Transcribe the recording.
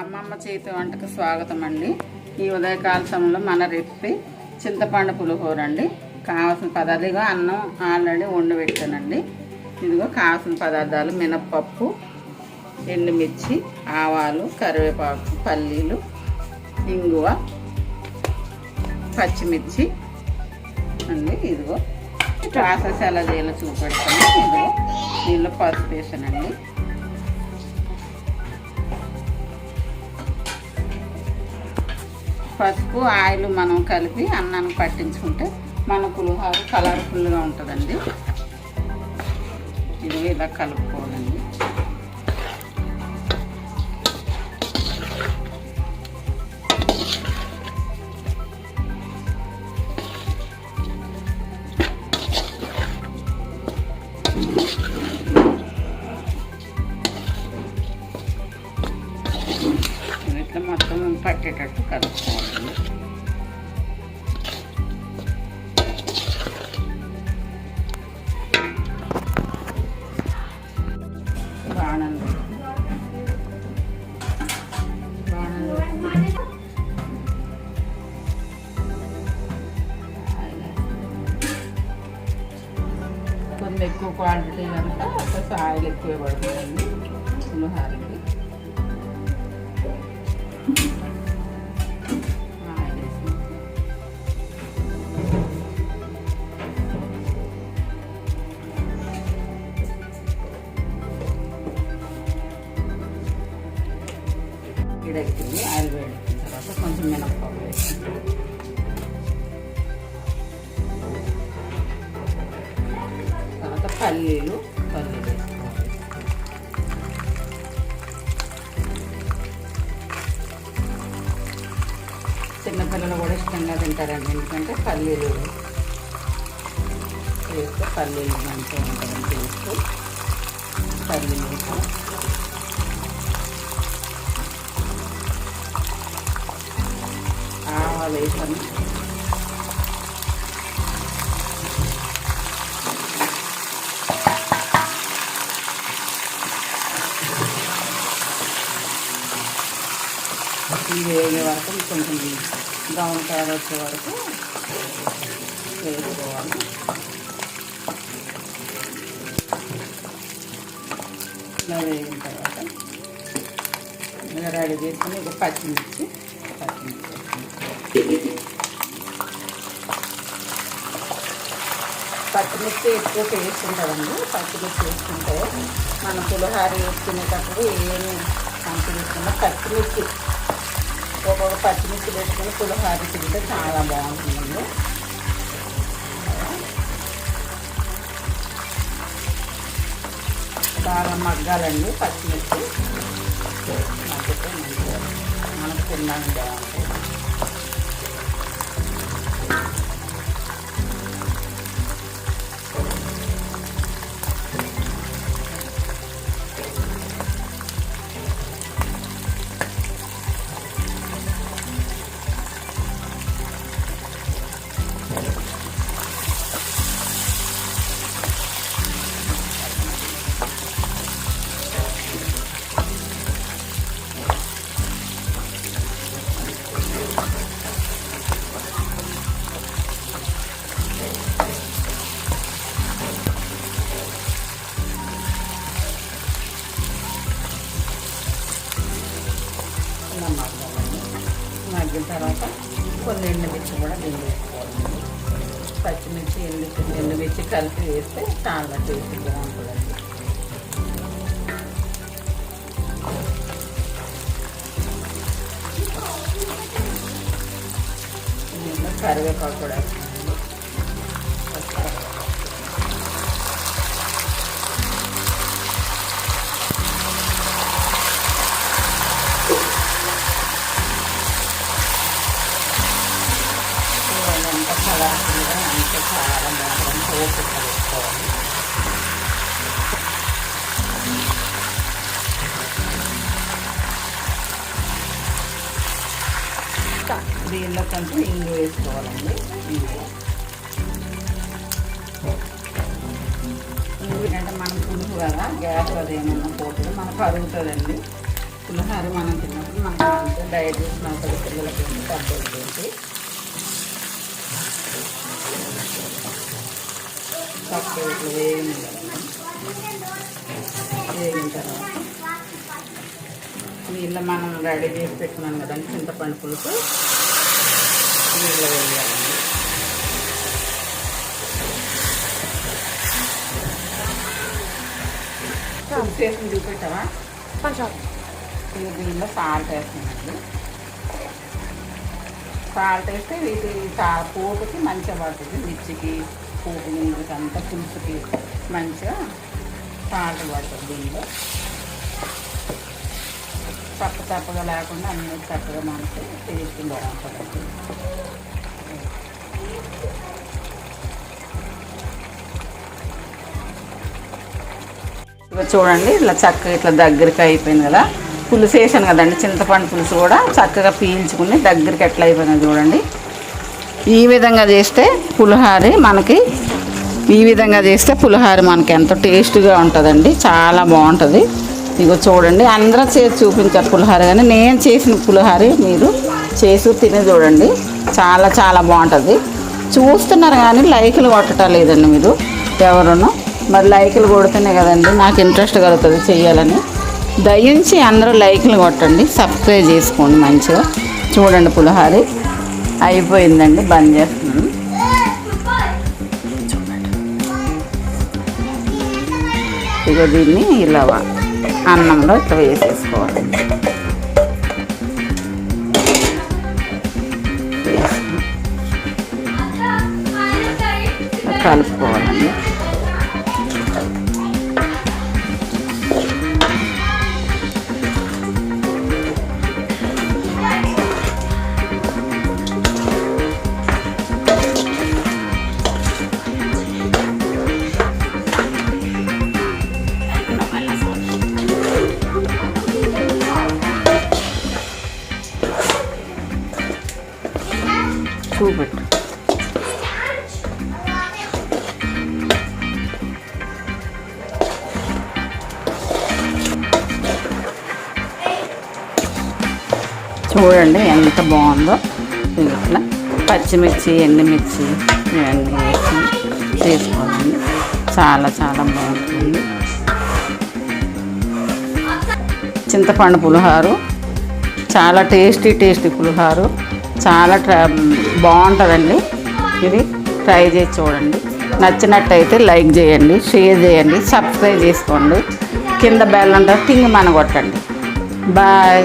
అమ్మమ్మ చేతి వంటకు స్వాగతం అండి ఈ ఉదయకాల సమయంలో మన రెసిపీ చింతపండు పులిహోర అండి కావాల్సిన పదార్థాలు అన్నం ఆల్రెడీ వండి పెట్టానండి. ఇదిగో కావాల్సిన పదార్థాలు మినప్పప్పు ఎండుమిర్చి ఆవాలు కరివేపాకు పల్లీలు ఇంగువ పచ్చిమిర్చి అండి. ఇదిగో ప్రాసెస్ ఎలా చేయాలో చూపెడతాను. ఇదిగో దీనిలో పసుపు వేసానండి. పసుపు ఆయిల్ మనం కలిపి అన్నానికి పట్టించుకుంటే మన పులిహోర కలర్ఫుల్గా ఉంటుందండి. ఇది ఇలా కలుపుకోవాలండి. ఇది మొత్తం పట్టేటట్టు కలుపుకోవాలండి బాణంలో కొంచెం ఎక్కువ క్వాంటిటీ కనుక ఆయిల్ ఎక్కువ పడుతుందండి పులిహారకి. ఇడెక్కింది ఆయిల్ వేడెక్కిన తర్వాత కొంచెం మినప్పప్పు వేసుకుంటాం తర్వాత పల్లీలు పల్లీలు వేసుకోవాలి. చిన్నపిల్లలు కూడా ఇష్టంగా తింటారండి ఎందుకంటే పల్లీలు వేస్తే పల్లీలు మంచిగా ఉంటుందని టేస్ట్ పల్లీలు వేసి ఆవాలు వేసాను ఇది వేగే వరకు కొంచెం బ్రౌన్ కలర్ వచ్చే వరకు వేసుకోవాలి. ఇలా వేగిన తర్వాత ఇలా రెడీ చేసుకుని ఇక పచ్చిమిర్చి. పచ్చిమిర్చి ఎక్కువ టేస్ట్ ఉంటుందండి పచ్చిమిర్చి వేసుకుంటే మన పులిహార వేసుకునేటప్పుడు ఏమి పంపించుకున్నా పచ్చిమిర్చి ఒక్కొక్క పచ్చిమిర్చి వేసుకుని పులిహార తింటే చాలా బాగుంటుందండి. బాగా మగ్గాలండి పచ్చిమిర్చి. మగ్గితే మంచిగా మనకు తిన్నాను బాగుంటుంది. మగ్గిన తర్వాత కొన్ని ఎండుమిర్చి కూడా దీన్ని వేసుకోవాలండి పచ్చిమిర్చి ఎండు ఎండుమిర్చి కలిపి వేస్తే చాలా టేస్ట్ బాగుంటుందండి దీంట్లో కరివేపాకు కూడా కలర్ఫుల్గా అంతా చాలా బాగుంటుంది ఓపిక వేసుకోవాలి దీనిలో కొంచెం ఇంగు వేసుకోవాలండి ఇంగు ఇంగు అంటే మనం పులుపు కదా గ్యాస్ అదేమన్నా పోతుంది మనకు అరుగుతుందండి పులిహార మనం తిన్నప్పుడు మనకు డైజెషన్ అవుతుంది పిల్లలకి పెద్దలకి తక్కువ ఇట్లా వేగిన వేగిన తర్వాత నీళ్ళు మనం రెడీ చేసి పెట్టుకున్నాం కదండి చింతపండు పులుసు నీళ్ళు వేయాలండి పులుసు వేసి చూపెట్టావా కొంచెం దీనిలో సాల్ట్ వేస్తున్నాండి సాల్ట్ వేస్తే వీటి సా- పోపుకి మంచిగా పడుతుంది మిర్చికి పోపు అంతా పులుసుకి మంచిగా సాల్ట్ పడుతుంది దీనిలో తప్ప తప్పగా లేకుండా అన్ని చక్కగా మనకి టేస్ట్ బాగుంటుంది చూడండి ఇట్లా చక్కగా ఇట్లా దగ్గరికి అయిపోయింది కదా. పులుసు వేసాను కదండి చింతపండు పులుసు కూడా చక్కగా పీల్చుకుని దగ్గరికి ఎట్లా అయిపోయింది చూడండి. ఈ విధంగా చేస్తే పులిహారి మనకి ఈ విధంగా చేస్తే పులిహారి మనకి ఎంతో టేస్ట్గా ఉంటుందండి. చాలా బాగుంటుంది. ఇగో చూడండి అందరూ చేసి చూపించారు పులిహార కానీ నేను చేసిన పులిహారి మీరు చేసి తిని చూడండి. చాలా చాలా బాగుంటుంది. చూస్తున్నారు కానీ లైకులు కొట్టడం లేదండి మీరు ఎవరునో మరి లైకులు కొడితేనే కదండి నాకు ఇంట్రెస్ట్ కలుగుతుంది చేయాలని. దయించి అందరూ లైకులు కొట్టండి సబ్స్క్రైబ్ చేసుకోండి మంచిగా. చూడండి పులిహారి. అయిపోయిందండి బంద్ చేస్తున్నాను. ఇక దీన్ని ఇలా అన్నంలో ఇట్లా వేసేసుకోవాలి. కలుపుకోవాలండి. చూపెట్టు. చూడండి ఎంత బాగుందో. ఇట్లా పచ్చిమిర్చి ఎండుమిర్చి ఇవన్నీ వేసి చేసుకోవాలండి. చాలా చాలా బాగుంటుంది. చింతపండు పులిహారు. చాలా టేస్టీ టేస్టీ పులిహారు. చాలా ట్రై బాగుంటుందండి. ఇది ట్రై చేసి చూడండి. నచ్చినట్టయితే లైక్ చేయండి షేర్ చేయండి సబ్స్క్రైబ్ చేసుకోండి. కింద బెల్ ఉంటుంది టింగ్ మన కొట్టండి. బాయ్.